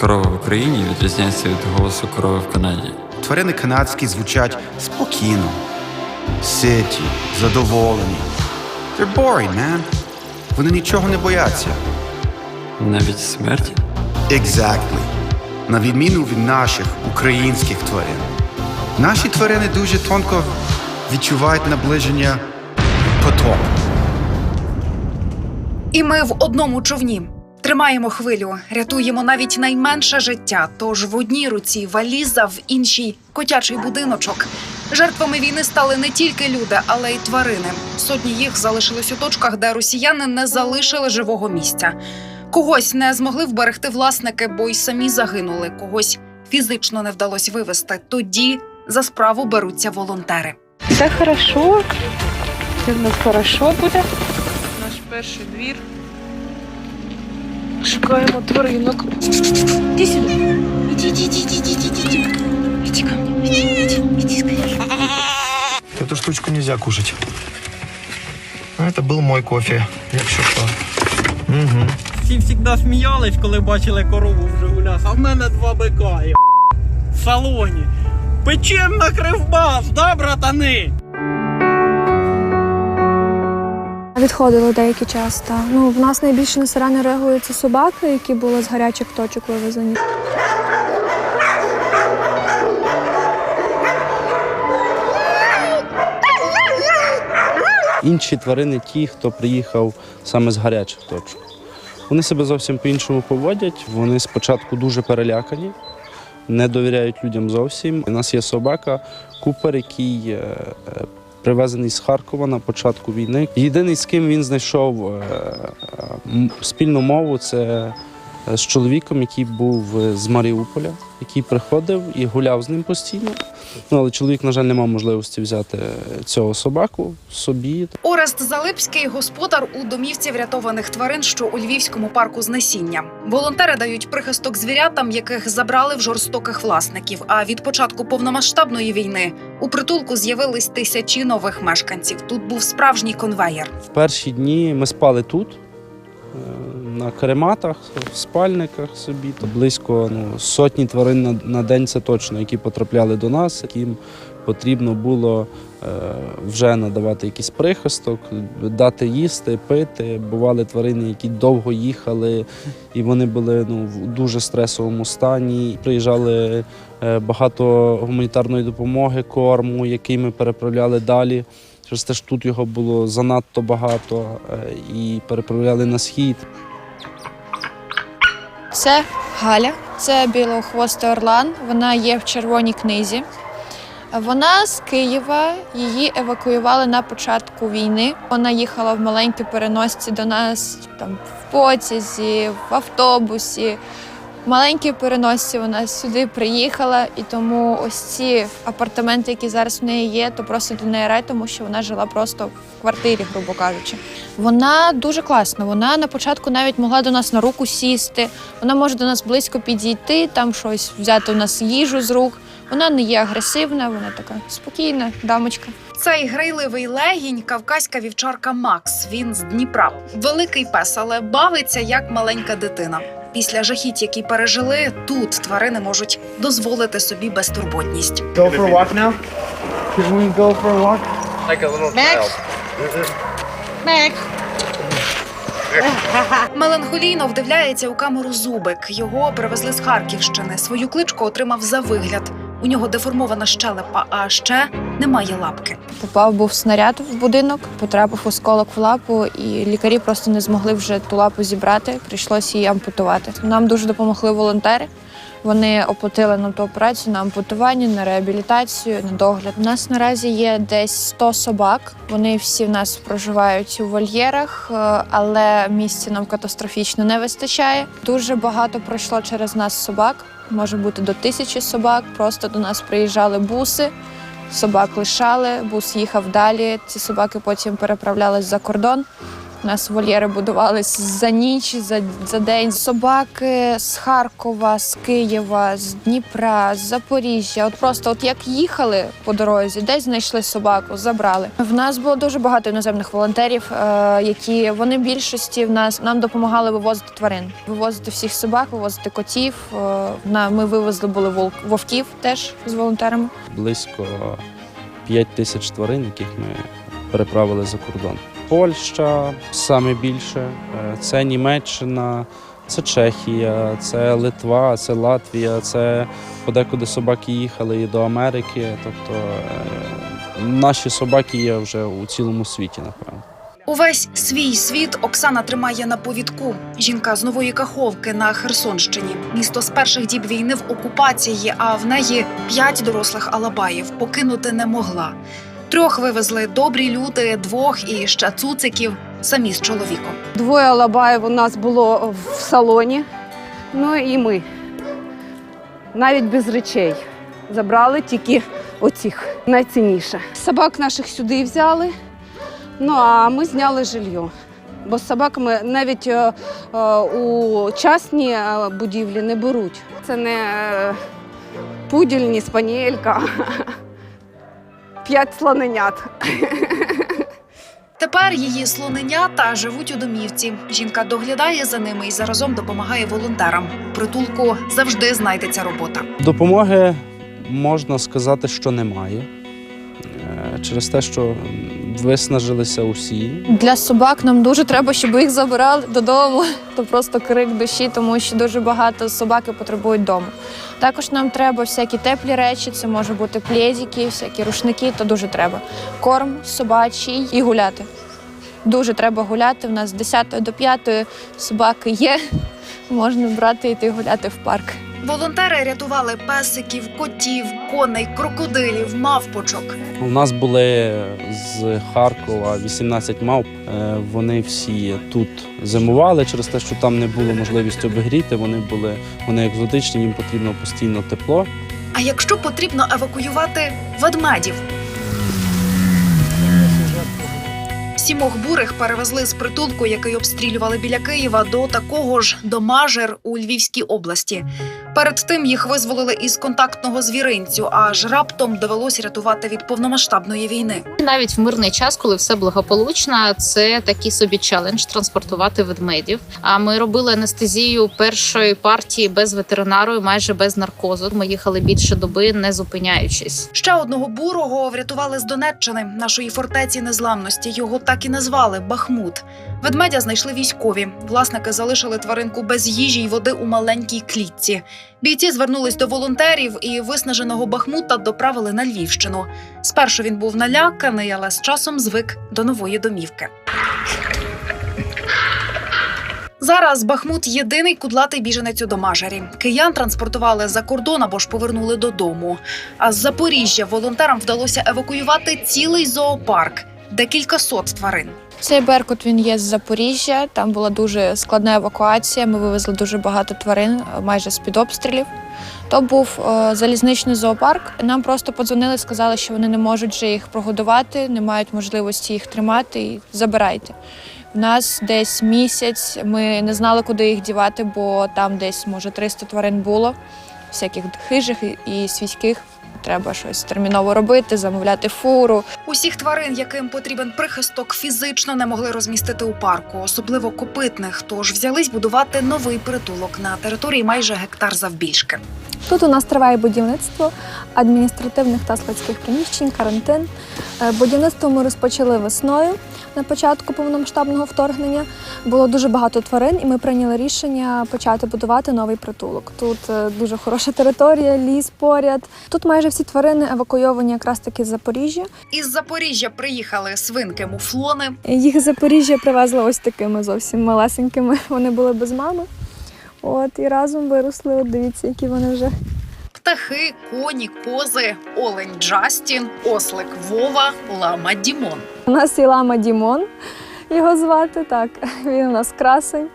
Корови в Україні відрізняється від голосу корови в Канаді? Тварини канадські звучать спокійно, ситі, задоволені. They're boring, man. Вони нічого не бояться. Навіть смерті? Exactly. На відміну від наших українських тварин. Наші тварини дуже тонко відчувають наближення потоп. І ми в одному човні. Тримаємо хвилю, рятуємо навіть найменше життя. Тож в одній руці валіза, в іншій котячий будиночок. Жертвами війни стали не тільки люди, але й тварини. Сотні їх залишились у точках, де росіяни не залишили живого місця. Когось не змогли вберегти власники, бо й самі загинули. Когось фізично не вдалося вивезти. Тоді за справу беруться волонтери. Все хорошо. Все в нас хорошо буде. Наш перший двір. Шукаємо тваринок. Іди сюди. Іди, іди, іди, іди, іди, іди. Іди ко мне. Іди, іди, іди скоріше. Эту штучку нельзя кушать. А Это был мой кофе, якщо що. Угу. Всі завжди сміялись, коли бачили корову в Жигулях, а в мене два бика є в салоні. Печем на кривбас, да, братани? Відходило деякий час. Та ну в нас найбільше на сирени реагують це собаки, які були з гарячих точок вивезені. Інші тварини, ті, хто приїхав саме з гарячих точок. Вони себе зовсім по-іншому поводять. Вони спочатку дуже перелякані, не довіряють людям зовсім. У нас є собака, купер, який е, е, привезений з Харкова на початку війни. Єдиний, з ким він знайшов е, е, спільну мову, це з чоловіком, який був е, з Маріуполя, який приходив і гуляв з ним постійно. Ну, але чоловік, на жаль, не мав можливості взяти е, цього собаку собі. Орест Залипський господар у домівці врятованих тварин, що у львівському парку знесіння. Волонтери дають прихисток звірятам, яких забрали в жорстоких власників. А від початку повномасштабної війни у притулку з'явились тисячі нових мешканців. Тут був справжній конвеєр. В перші дні ми спали тут, е, на карематах, в спальниках собі. То близько ну, сотні тварин на, на день це точно, які потрапляли до нас, яким потрібно було е, вже надавати якийсь прихисток, дати їсти, пити. Бували тварини, які довго їхали, і вони були ну, в дуже стресовому стані. Приїжджали е, багато гуманітарної допомоги, корму, який ми переправляли далі. Через те, що тут його було занадто багато е, і переправляли на схід. Це Галя, це білохвостий орлан. Вона є в червоній книзі. Вона з Києва, її евакуювали на початку війни. Вона їхала в маленькій переносці до нас там в потязі, в автобусі. Маленькій переносці вона сюди приїхала, і тому ось ці апартаменти, які зараз в неї є, то просто для неї рай, тому що вона жила просто в квартирі, грубо кажучи. Вона дуже класна. Вона на початку навіть могла до нас на руку сісти. Вона може до нас близько підійти, там щось взяти у нас їжу з рук. Вона не є агресивна, вона така спокійна дамочка. Цей грайливий легінь кавказька вівчарка Макс. Він з Дніпра. Великий пес, але бавиться як маленька дитина. Після жахіть, які пережили, тут тварини можуть дозволити собі безтурботність. Go for a walk now? Can we go for a walk? Like a little Max. Мек. Меланхолійно вдивляється у камеру зубик. Його привезли з Харківщини. Свою кличку отримав за вигляд. У нього деформована щелепа, а ще немає лапки. Попав був снаряд в будинок, потрапив осколок в лапу, і лікарі просто не змогли вже ту лапу зібрати. Прийшлося її ампутувати. Нам дуже допомогли волонтери. Вони оплатили нам ту операцію на ампутування, на реабілітацію, на догляд. У нас наразі є десь 100 собак. Вони всі в нас проживають у вольєрах, е, але місця нам катастрофічно не вистачає. Дуже багато пройшло через нас собак. Може бути до тисячі собак. Просто до нас приїжджали буси. Собак лишали, бус їхав далі. Ці собаки потім переправлялись за кордон. У нас вольєри будувались за ніч, за, за день. Собаки з Харкова, з Києва, з Дніпра, з Запоріжжя. От просто от як їхали по дорозі, десь знайшли собаку, забрали. В нас було дуже багато іноземних волонтерів, е, які вони більшості в нас нам допомагали вивозити тварин, вивозити всіх собак, вивозити котів. Е, ми вивезли були вовків теж з волонтерами. Близько 5 тисяч тварин, яких ми переправили за кордон. Польща саме більше, е, це Німеччина, це Чехія, це Литва, це Латвія, це подекуди собаки їхали і до Америки. Тобто е, наші собаки є вже у цілому світі, напевно. Увесь свій світ Оксана тримає на повідку. Жінка з нової Каховки на Херсонщині. Місто з перших діб війни в окупації, а в неї п'ять дорослих алабаїв покинути не могла. Трьох вивезли добрі люди, двох і ще цуциків самі з чоловіком. Двоє алабаїв у нас було в салоні, ну і ми. Навіть без речей. Забрали тільки оцих найцінніше. Собак наших сюди взяли, ну а ми зняли жилье. Бо з собаками навіть е, е, у частні е, будівлі не беруть. Це не е, пуділь, ні спаніелька. П'ять слоненят. Тепер її слоненята живуть у домівці. Жінка доглядає за ними і заразом допомагає волонтерам. У притулку завжди знайдеться робота. Допомоги можна сказати, що немає. Е, Через те, що виснажилися усі. Для собак нам дуже треба, щоб їх забирали додому. То просто крик душі, тому що дуже багато собаки потребують дому. Також нам треба всякі теплі речі, це може бути плєдіки, всякі рушники, то дуже треба. Корм собачий і гуляти. Дуже треба гуляти. У нас з 10 до 5 собаки є. Можна брати і йти гуляти в парк. Волонтери рятували песиків, котів, коней, крокодилів, мавпочок. У нас були з Харкова 18 мавп. Е, Вони всі тут зимували через те, що там не було можливості обігріти. Вони були вони екзотичні, їм потрібно постійно тепло. А якщо потрібно евакуювати ведмедів? Сімох бурих перевезли з притулку, який обстрілювали біля Києва, до такого ж до Мажер у Львівській області. Перед тим їх визволили із контактного звіринцю, аж раптом довелось рятувати від повномасштабної війни. Навіть в мирний час, коли все благополучно, це такий собі челендж транспортувати ведмедів. А ми робили анестезію першої партії без ветеринару, і майже без наркозу. Ми їхали більше доби, не зупиняючись. Ще одного бурого врятували з Донеччини, нашої фортеці незламності. Його так і назвали Бахмут. Ведмедя знайшли військові. Власники залишили тваринку без їжі й води у маленькій клітці. Бійці звернулись до волонтерів і виснаженого Бахмута доправили на Львівщину. Спершу він був наляканий, але з часом звик до нової домівки. Зараз Бахмут єдиний кудлатий біженець у Домажарі. Киян транспортували за кордон або ж повернули додому. А з Запоріжжя волонтерам вдалося евакуювати цілий зоопарк, декілька сот тварин. Цей беркут він є з Запоріжжя. Там була дуже складна евакуація. Ми вивезли дуже багато тварин, майже з під обстрілів. То був е, залізничний зоопарк. Нам просто подзвонили, сказали, що вони не можуть вже їх прогодувати, не мають можливості їх тримати. І забирайте. В нас десь місяць. Ми не знали, куди їх дівати, бо там десь може 300 тварин було, всяких хижих і свійських. Треба щось терміново робити, замовляти фуру. Усіх тварин, яким потрібен прихисток, фізично не могли розмістити у парку, особливо копитних. Тож взялись будувати новий притулок на території майже гектар завбільшки. Тут у нас триває будівництво адміністративних та складських приміщень, карантин. Е, Будівництво ми розпочали весною на початку повномасштабного вторгнення. Було дуже багато тварин, і ми прийняли рішення почати будувати новий притулок. Тут е, дуже хороша територія, ліс поряд. Тут майже всі тварини евакуйовані якраз таки з Запоріжжя. Із Запоріжжя приїхали свинки муфлони, Їх з Запоріжжя привезли ось такими зовсім малесенькими. Вони були без мами. От і разом виросли. От дивіться, які вони вже птахи, коні, кози, олень Джастін, ослик Вова, лама Дімон. У нас є лама Дімон, його звати так. Він у нас красень.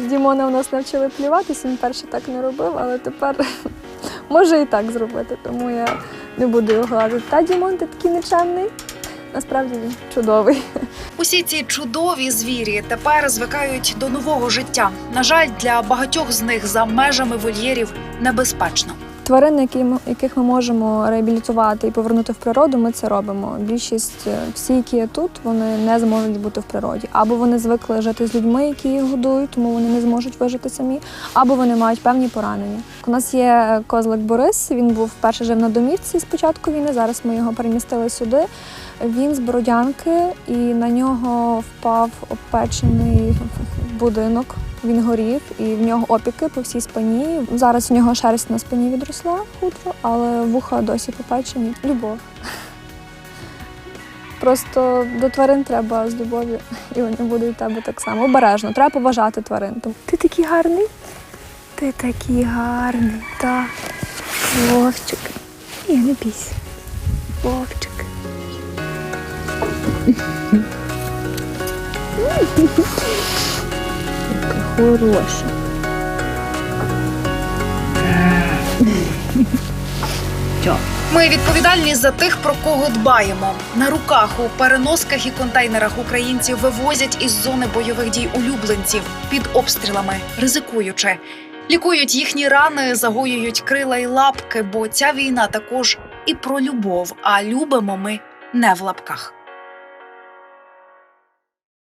Дімона у нас навчили плюватися, він перше так не робив, але тепер може і так зробити, тому я не буду його гладити. Та Дімон, ти такий нечемний. Насправді він чудовий. Усі ці чудові звірі тепер звикають до нового життя. На жаль, для багатьох з них за межами вольєрів небезпечно. Ми, яких ми можемо реабілітувати і повернути в природу, ми це робимо. Більшість е, всі, які є тут, вони не зможуть бути в природі. Або вони звикли жити з людьми, які їх годують, тому вони не зможуть вижити самі, або вони мають певні поранення. У нас є е, козлик Борис. Він був вперше жив на домівці з початку війни. Зараз ми його перемістили сюди. Він з Бородянки, і на нього впав обпечений будинок. Він горів, і в нього опіки по всій спині. Зараз у нього шерсть на спині відросла хутро, але вуха досі попечені. Любов. Просто до тварин треба з любов'ю, і вони будуть у тебе так само. Обережно, треба поважати тварин. Ти такий гарний. Ти такий гарний, так. Вовчик. Ні, не бійся. Вовчик. Хороша. Ми відповідальні за тих, про кого дбаємо. На руках у переносках і контейнерах українці вивозять із зони бойових дій улюбленців під обстрілами, ризикуючи. Лікують їхні рани, загоюють крила й лапки, бо ця війна також і про любов. А любимо ми не в лапках.